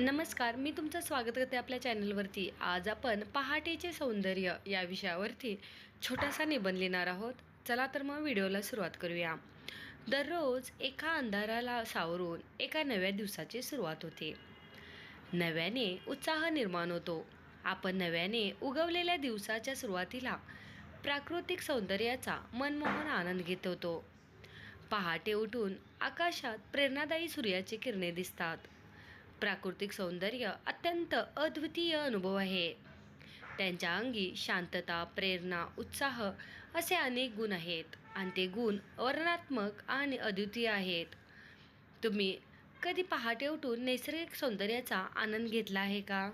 नमस्कार मी तुमचं स्वागत करते आपल्या चॅनलवरती. आज आपण पहाटेचे सौंदर्य या विषयावरती छोटासा निबंध लिहिणार आहोत. चला तर मग व्हिडिओला सुरुवात करूया. दररोज एका अंधाराला सावरून एका नव्या दिवसाची सुरुवात होते. नव्याने उत्साह निर्माण होतो. आपण नव्याने उगवलेल्या दिवसाच्या सुरुवातीला प्राकृतिक सौंदर्याचा मनमोहन आनंद घेत होतो. पहाटे उठून आकाशात प्रेरणादायी सूर्याची किरणे दिसतात. प्राकृतिक सौंदर्य अत्यंत अद्वितीय अनुभव आहे. त्यांच्या अंगी शांतता प्रेरणा उत्साह असे अनेक गुण आहेत आणि ते गुण वर्णात्मक आणि अद्वितीय आहेत. तुम्ही कधी पहाटे उठून नैसर्गिक सौंदर्याचा आनंद घेतला आहे का?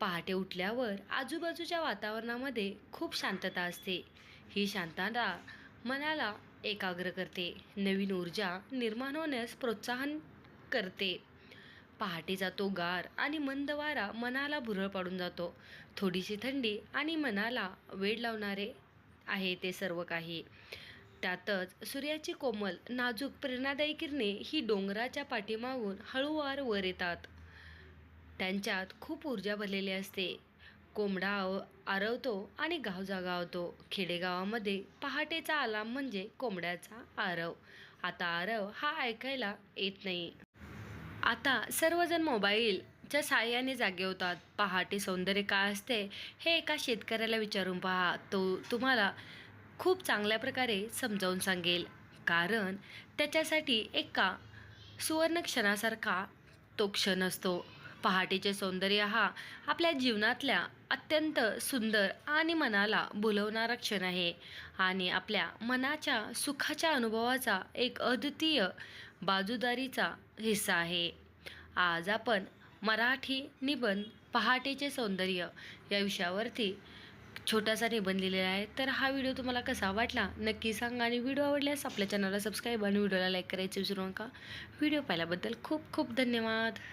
पहाटे उठल्यावर आजूबाजूच्या वातावरणामध्ये खूप शांतता असते. ही शांतता मनाला एकाग्र करते नवीन ऊर्जा निर्माण होण्यास प्रोत्साहन करते. पहाटेचा तो गार आणि मंद वारा मनाला भुरळ पाडून जातो. थोडीशी थंडी आणि मनाला वेड लावणारे आहे ते सर्व काही. त्यातच सूर्याची कोमल नाजूक प्रेरणादायी किरणे ही डोंगराच्या पाठीमागून हळूवार वर येतात. त्यांच्यात खूप ऊर्जा भरलेली असते. कोंबडा आव आरवतो आणि गाव जागावतो. खेडेगावामध्ये पहाटेचा आलाम म्हणजे कोंबड्याचा आरव. आता आरव हा ऐकायला येत नाही. आता सर्वजण मोबाईलच्या साहाय्याने जागे होतात. पहाटे सौंदर्य काय असते हे एका शेतकऱ्याला विचारून पहा. तो तुम्हाला खूप चांगल्या प्रकारे समजावून सांगेल. कारण त्याच्यासाठी एका सुवर्ण क्षणासारखा तो क्षण असतो. पहाटेचे सौंदर्य हा आपल्या जीवनातल्या अत्यंत सुंदर आणि मनाला भुलवणारा क्षण आहे. आणि आपल्या मनाच्या सुखाच्या अनुभवाचा एक अद्वितीय बाजूदारीचा हिस्सा आहे. आज आपण मराठी निबंध पहाटेचे सौंदर्य या विषयावरती छोटासा निबंध लिहिलेला आहे. तर हा व्हिडिओ तुम्हाला कसा वाटला नक्की सांगा आणि व्हिडिओ आवडल्यास आपल्या चॅनलला सबस्क्राईब आणि व्हिडिओला लाईक करायचे विसरू नका. व्हिडिओ पाहिल्याबद्दल खूप खूप धन्यवाद.